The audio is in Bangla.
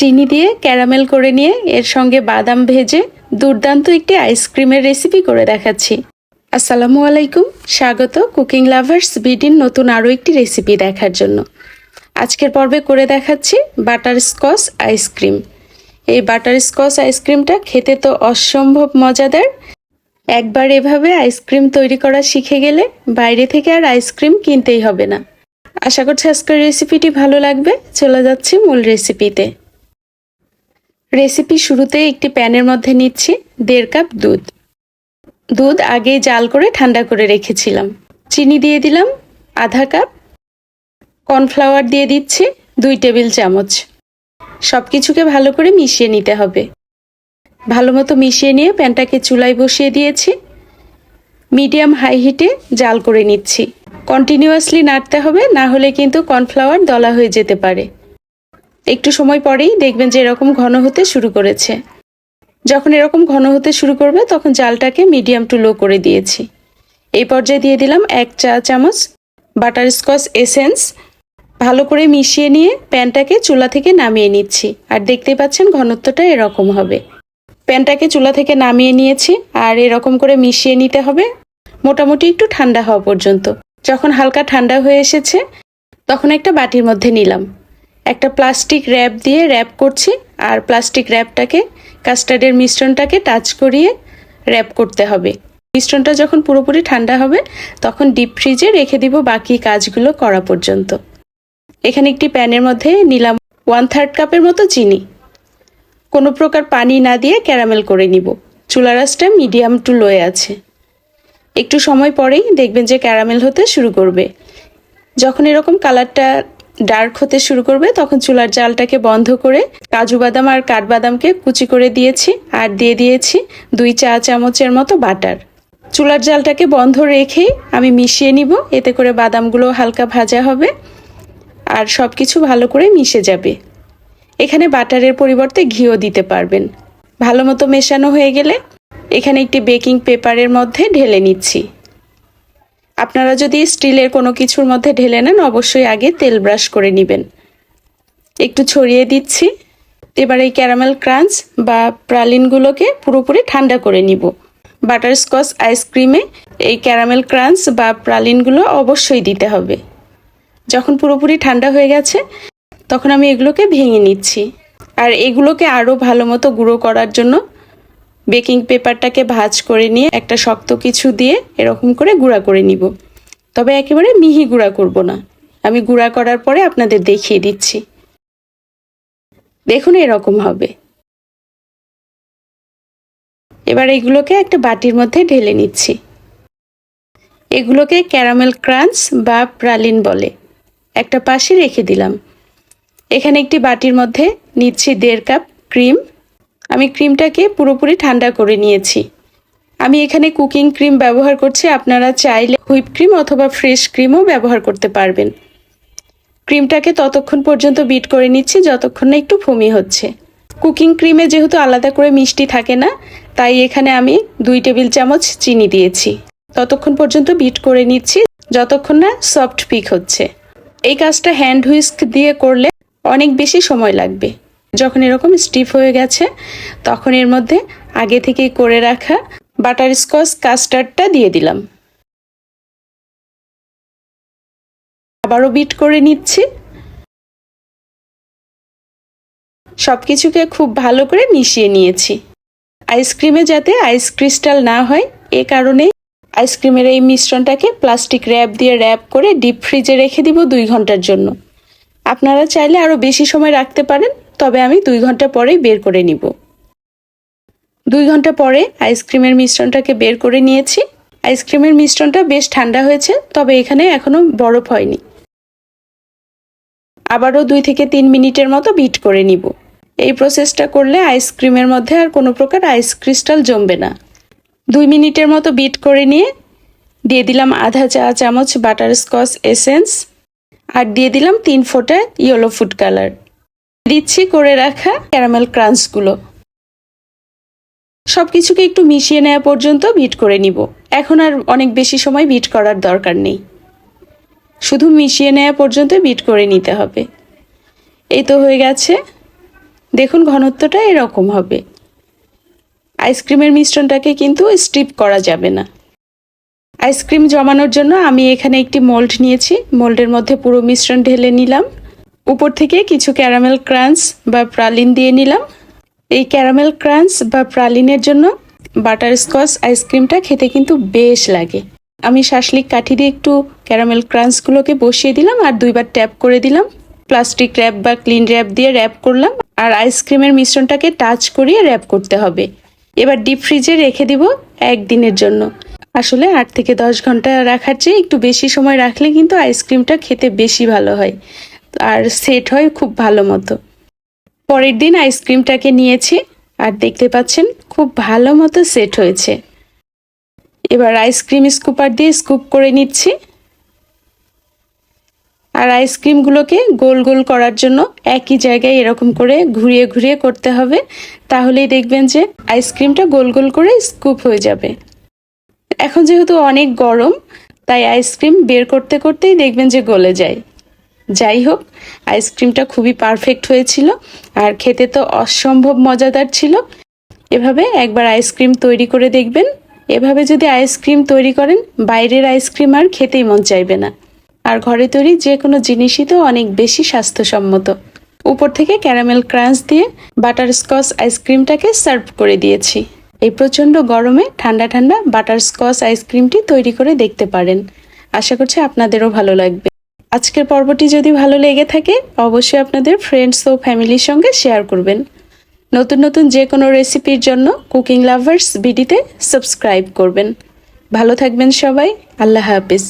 চিনি দিয়ে ক্যারামেল করে নিয়ে এর সঙ্গে বাদাম ভেজে দুর্দান্ত একটি আইসক্রিমের রেসিপি করে দেখাচ্ছি। আসসালামু আলাইকুম, স্বাগত কুকিং লাভার্স বিডির নতুন আরও একটি রেসিপি দেখার জন্য। আজকের পর্বে করে দেখাচ্ছি বাটার স্কচ আইসক্রিম। এই বাটার স্কচ আইসক্রিমটা খেতে তো অসম্ভব মজাদার। একবার এভাবে আইসক্রিম তৈরি করা শিখে গেলে বাইরে থেকে আর আইসক্রিম কিনতেই হবে না। আশা করছি আজকের রেসিপিটি ভালো লাগবে। চলে যাচ্ছি মূল রেসিপিতে রেসিপি শুরুতে একটি প্যানের মধ্যে নিচ্ছি দেড় কাপ দুধ। দুধ আগেই জাল করে ঠান্ডা করে রেখেছিলাম। চিনি দিয়ে দিলাম আধা কাপ। কর্নফ্লাওয়ার দিয়ে দিচ্ছি দুই টেবিল চামচ। সব কিছুকে ভালো করে মিশিয়ে নিতে হবে। ভালো মতো মিশিয়ে নিয়ে প্যানটাকে চুলায় বসিয়ে দিয়েছি। মিডিয়াম হাই হিটে জাল করে নিচ্ছি। কন্টিনিউয়াসলি নাড়তে হবে, না হলে কিন্তু কর্নফ্লাওয়ার দলা হয়ে যেতে পারে। একটু সময় পরেই দেখবেন যে এরকম ঘন হতে শুরু করেছে। যখন এরকম ঘন হতে শুরু করবে, তখন জালটাকে মিডিয়াম টু লো করে দিয়েছি। এই পর্যায়ে দিয়ে দিলাম এক চা চামচ বাটার স্কচ এসেন্স। ভালো করে মিশিয়ে নিয়ে প্যানটাকে চুলা থেকে নামিয়ে নিচ্ছি। আর দেখতে পাচ্ছেন ঘনত্বটা এরকম হবে। প্যানটাকে চুলা থেকে নামিয়ে নিয়েছি। আর এরকম করে মিশিয়ে নিতে হবে। মোটামুটি একটু ঠান্ডা হওয়া পর্যন্ত। যখন হালকা ঠান্ডা হয়ে এসেছে, তখন একটা বাটির মধ্যে নিলাম। একটা প্লাস্টিক র্যাপ দিয়ে র্যাপ করছি আর প্লাস্টিক র্যাপটাকে কাস্টার্ডের মিশ্রণটাকে টাচ করিয়ে র্যাপ করতে হবে। মিশ্রণটা যখন পুরোপুরি ঠান্ডা হবে, তখন ডিপ ফ্রিজে রেখে দিব বাকি কাজগুলো করা পর্যন্ত। এখানে একটি প্যানের মধ্যে নিলাম ওয়ান থার্ড কাপের মতো চিনি। কোনো প্রকার পানি না দিয়ে ক্যারামেল করে নিব। চুলা রাসটা মিডিয়াম টু লোয়ে আছে। একটু সময় পরেই দেখবেন যে ক্যারামেল হতে শুরু করবে। যখন এরকম কালারটা ডার্ক হতে শুরু করবে, তখন চুলার জালটাকে বন্ধ করে কাজু বাদাম আর কাঠবাদামকে কুচি করে দিয়েছি আর দিয়ে দিয়েছি দুই চা চামচের মতো বাটার। চুলার জালটাকে বন্ধ রেখেই আমি মিশিয়ে নিব, এতে করে বাদামগুলো হালকা ভাজা হবে আর সব কিছু ভালো করে মিশে যাবে। এখানে বাটারের পরিবর্তে ঘিও দিতে পারবেন। ভালো মতো মেশানো হয়ে গেলে এখানে একটি বেকিং পেপারের মধ্যে ঢেলে নিচ্ছি। আপনারা যদি স্টিলের কোনো কিছুর মধ্যে ঢেলে নেন, অবশ্যই আগে তেল ব্রাশ করে নেবেন। একটু ছড়িয়ে দিচ্ছি। এবার এই ক্যারামেল ক্রাঞ্চ বা প্রালিনগুলোকে পুরোপুরি ঠান্ডা করে নিব। বাটারস্কচ আইসক্রিমে এই ক্যারামেল ক্রাঞ্চ বা প্রালিনগুলো অবশ্যই দিতে হবে। যখন পুরোপুরি ঠান্ডা হয়ে গেছে, তখন আমি এগুলোকে ভেঙে নিচ্ছি। আর এগুলোকে আরও ভালো মতো গুঁড়ো করার জন্য বেকিং পেপারটাকে ভাজ করে নিয়ে একটা শক্ত কিছু দিয়ে এরকম করে গুঁড়া করে নিব। তবে একেবারে মিহি গুঁড়া করব না। আমি গুঁড়া করার পরে আপনাদের দেখিয়ে দিচ্ছি। দেখুন এরকম হবে। এবার এগুলোকে একটা বাটির মধ্যে ঢেলে নিচ্ছি। এগুলোকে ক্যারামেল ক্রাঞ্চ বা প্রালিন বলে। একটা পাশে রেখে দিলাম। এখানে একটি বাটির মধ্যে নিচ্ছি দেড় কাপ ক্রিম আমি ক্রিমটাকে পুরোপুরি ঠান্ডা করে নিয়েছি। আমি এখানে কুকিং ক্রিম ব্যবহার করছি, আপনারা চাইলে হুইপ ক্রিম অথবা ফ্রেশ ক্রিমও ব্যবহার করতে পারবেন। ক্রিমটাকে ততক্ষণ পর্যন্ত বিট করে নিচ্ছি, যতক্ষণ না একটু ফমি হচ্ছে। কুকিং ক্রিমে যেহেতু আলাদা করে মিষ্টি থাকে না, তাই এখানে আমি দুই টেবিল চামচ চিনি দিয়েছি। ততক্ষণ পর্যন্ত বিট করে নিচ্ছি, যতক্ষণ না সফট পিক হচ্ছে। এই কাজটা হ্যান্ড হুইস্ক দিয়ে করলে অনেক বেশি সময় লাগবে। যখন এরকম স্টিফ হয়ে গেছে, তখন এর মধ্যে আগে থেকেই করে রাখা বাটার স্কচ কাস্টার্ডটা দিয়ে দিলাম। আবারও বিট করে নিচ্ছি। সব কিছুকে খুব ভালো করে মিশিয়ে নিয়েছি। আইসক্রিমে যাতে আইস ক্রিস্টাল না হয়, এ কারণে আইসক্রিমের এই মিশ্রণটাকে প্লাস্টিক র্যাপ দিয়ে র্যাপ করে ডিপ ফ্রিজে রেখে দিব দুই ঘণ্টার জন্য। আপনারা চাইলে আরও বেশি সময় রাখতে পারেন, তবে আমি দুই ঘণ্টা পরেই বের করে নিব। দুই ঘণ্টা পরে আইসক্রিমের মিশ্রণটাকে বের করে নিয়েছি। আইসক্রিমের মিশ্রণটা বেশ ঠান্ডা হয়েছে, তবে এখানে এখনও বরফ হয়নি। আবারও দুই থেকে তিন মিনিটের মতো বিট করে নিব। এই প্রসেসটা করলে আইসক্রিমের মধ্যে আর কোনো প্রকার আইস ক্রিস্টাল জমবে না। দুই মিনিটের মতো বিট করে নিয়ে দিয়ে দিলাম আধা চা চামচ বাটার স্কচ এসেন্স। আর দিয়ে দিলাম তিন ফোঁটা ইয়েলো ফুড কালার দিচ্ছি করে রাখা ক্যারামেল ক্রাঞ্চগুলো সব কিছুকে একটু মিশিয়ে নেওয়া পর্যন্ত বিট করে নিব। এখন আর অনেক বেশি সময় বিট করার দরকার নেই। শুধু মিশিয়ে নেওয়া পর্যন্ত বিট করে নিতে হবে। এই তো হয়ে গেছে। দেখুন ঘনত্বটা এরকম হবে। আইসক্রিমের মিশ্রণটাকে কিন্তু স্ট্রিপ করা যাবে না। আইসক্রিম জমানোর জন্য আমি এখানে একটি মোল্ড নিয়েছি। মোল্ডের মধ্যে পুরো মিশ্রণ ঢেলে নিলাম। উপর থেকে কিছু ক্যারামেল ক্রাঞ্চ বা প্রালিন দিয়ে নিলাম। এই ক্যারামেল ক্রাঞ্চ বা প্রালিনের জন্য বাটার স্কচ আইসক্রিমটা খেতে কিন্তু বেশ লাগে। আমি শাসলিক কাঠি দিয়ে একটু ক্যারামেল ক্রাঞ্চগুলোকে বসিয়ে দিলাম আর দুইবার ট্যাপ করে দিলাম। প্লাস্টিক র্যাপ বা ক্লিন র্যাপ দিয়ে র্যাপ করলাম আর আইসক্রিমের মিশ্রণটাকে টাচ করিয়ে র্যাপ করতে হবে। এবার ডিপ ফ্রিজে রেখে দিব একদিনের জন্য। আসলে আট থেকে দশ ঘণ্টা রাখার চেয়ে একটু বেশি সময় রাখলে কিন্তু আইসক্রিমটা খেতে বেশি ভালো হয়। আর সেট হয় খুব ভালো মতো। পরের দিন আইসক্রিমটাকে নিয়েছি আর দেখতে পাচ্ছেন খুব ভালো মতো সেট হয়েছে। এবার আইসক্রিম স্কুপার দিয়ে স্কুপ করে নিচ্ছি। আর আইসক্রিমগুলোকে গোল গোল করার জন্য একই জায়গায় এরকম করে ঘুরিয়ে ঘুরিয়ে করতে হবে। তাহলেই দেখবেন যে আইসক্রিমটা গোল গোল করে স্কুপ হয়ে যাবে। এখন যেহেতু অনেক গরম, তাই আইসক্রিম বের করতে করতেই দেখবেন যে গলে যায়। যাই হোক আইসক্রিমটা খুবই পারফেক্ট হয়েছিল আর খেতে তো অসম্ভব মজাদার ছিল। এভাবে একবার আইসক্রিম তৈরি করে দেখবেন। এভাবে যদি আইসক্রিম তৈরি করেন, বাইরের আইসক্রিম আর খেতেই মন চাইবে না। আর ঘরে তৈরি যে কোনো জিনিসই তো অনেক বেশি স্বাস্থ্যসম্মত। উপর থেকে ক্যারামেল ক্রাঞ্চ দিয়ে বাটার স্কচ আইসক্রিমটাকে সার্ভ করে দিয়েছি। এই প্রচণ্ড গরমে ঠান্ডা ঠান্ডা বাটার স্কচ আইসক্রিমটি তৈরি করে দেখতে পারেন। আশা করছি আপনাদেরও ভালো লাগবে। আজকের পর্বটি যদি ভালো লেগে থাকে, অবশ্যই আপনাদের ফ্রেন্ডস ও ফ্যামিলির সঙ্গে শেয়ার করবেন। নতুন নতুন যে কোনো রেসিপির জন্য কুকিং লাভার্স ভিডিতে সাবস্ক্রাইব করবেন। ভালো থাকবেন সবাই, আল্লাহ হাফিজ।